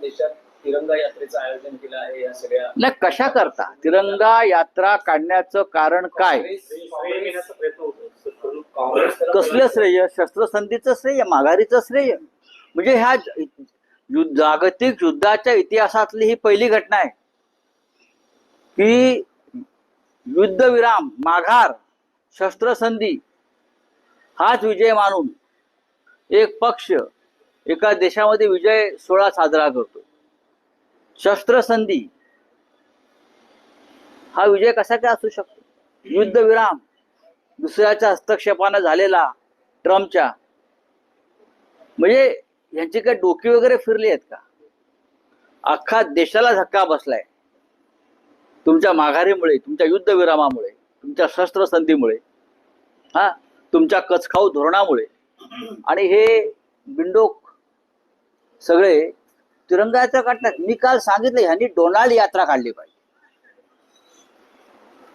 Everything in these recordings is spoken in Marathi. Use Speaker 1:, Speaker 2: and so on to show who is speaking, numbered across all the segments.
Speaker 1: देशात तिरंगा यात्रेचं आयोजन केलं आहे या सगळ्या
Speaker 2: नाही कशा करता? तिरंगा यात्रा काढण्याचं कारण काय?
Speaker 1: श्रेय घेण्याचा प्रयत्न होतो काँग्रेस
Speaker 2: कसलं श्रेय? शस्त्रसंधीचं श्रेय? माघारीचं श्रेय? म्हणजे ह्या ज- यु- जागतिक युद्धाच्या इतिहासातली ही पहिली घटना आहे. की युद्धविराम माघार शस्त्रसंधी हाच विजय मानून एक पक्ष एका देशामध्ये विजय सोहळा साजरा करतो. शस्त्रसंधी. हा विजय कसा काय असू शकतो? युद्धविराम. दुसऱ्याच्या हस्तक्षेपानं झालेला ट्रम्पच्या. म्हणजे यांची काय डोकी वगैरे फिरली आहेत का? अख्खा देशाला धक्का बसलाय. तुमच्या माघारीमुळे तुमच्या युद्धविरामामुळे तुमच्या शस्त्रसंधीमुळे हा तुमच्या कचखाऊ धोरणामुळे. आणि हे बिंडोक सगळे तिरंगा यात्रा काढतात मी काल सांगितलं ह्यांनी डोनाल्ड यात्रा काढली पाहिजे.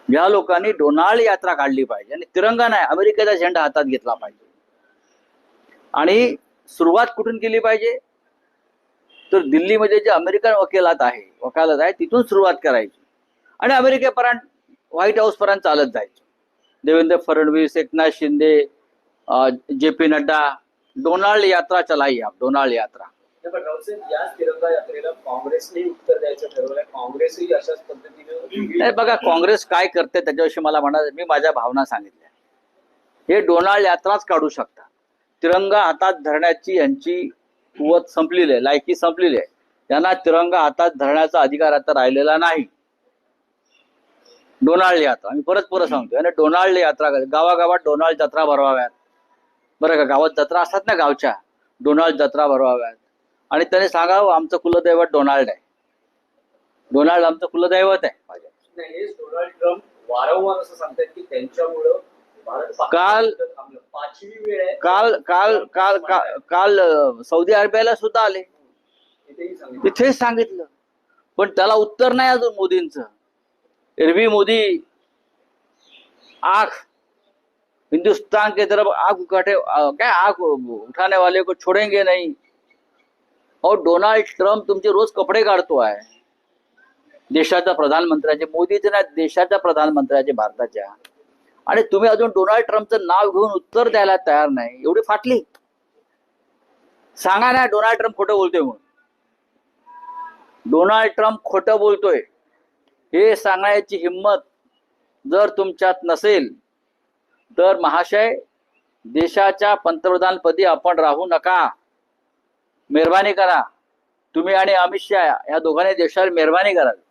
Speaker 2: या लोकांनी डोनाल्ड यात्रा काढली पाहिजे. आणि तिरंगा नाही अमेरिकेचा झेंडा हातात घेतला पाहिजे. आणि सुरुवात कुठून केली पाहिजे? तर दिल्लीमध्ये जे अमेरिकन वकिलात आहे वकालत आहे तिथून सुरुवात करायची. आणि अमेरिकेपर्यंत व्हाईट हाऊसपर्यंत चालत जायचं. Devendra Fadnavis Eknath Shinde J P Nadda Donald यात्रा चलाई आप डोनाल्ड यात्रा.
Speaker 1: नाही,
Speaker 2: बघा काँग्रेस काय करते त्याच्याविषयी मला म्हणा मी माझ्या भावना सांगितल्या. हे डोनाल्ड यात्राच काढू शकता. तिरंगा हातात धरण्याची यांची कुवत संपलेली आहे लायकी संपलेली आहे. त्यांना तिरंगा हातात धरण्याचा अधिकार आता राहिलेला नाही. डोनाल्ड यात्रा मी परत परत सांगतो आणि डोनाल्ड यात्रा. गावागावात डोनाल्ड जत्रा भरवाव्यात. बरं का गावात जत्रा असतात ना गावच्या? डोनाल्ड जत्रा भरवाव्यात. आणि त्याने सांगावं आमचं कुलदैवत डोनाल्ड आहे. डोनाल्ड आमचं कुलदैवत आहे. माझ्या
Speaker 1: नाही, हेच डोनाल्ड ट्रम्प वारंवार असं सांगतात की त्यांच्यामुळं भारत
Speaker 2: काल-
Speaker 1: पाकिस्तान थांबलं. पाचवी वेळ आहे.
Speaker 2: काल काल काल काल काल अं, सौदी अरेबियाला सुद्धा आले.
Speaker 1: तिथेही सांगितलं.
Speaker 2: तिथेच सांगितलं. पण त्याला उत्तर नाही अजून मोदींचं. एरवी मोदी आख हिंदुस्तान के तरफ आग उठाटे अं, काय आग उठाने वाले को छोडेंगे नहीं. और डोनाल्ड ट्रम्प तुमचे रोज कपडे काढतो आहे देशाच्या प्रधानमंत्र्याचे मोदीचे ना देशाच्या प्रधानमंत्र्याचे भारताच्या. आणि तुम्ही अजून डोनाल्ड ट्रम्पचं नाव घेऊन उत्तर द्यायला तयार नाही. एवढी फाटली. सांगा ना डोनाल्ड ट्रम्प खोटं बोलतोय म्हणून. डोनाल्ड ट्रम्प खोटं बोलतोय. हे सांगण्याची हिंमत जर तुमच्यात नसेल तर महाशय देशाच्या पंतप्रधानपदी आपण राहू नका. मेहरबानी करा. तुम्ही आणि अमित शहा या दोघांनी देशावर मेहरबानी करावी.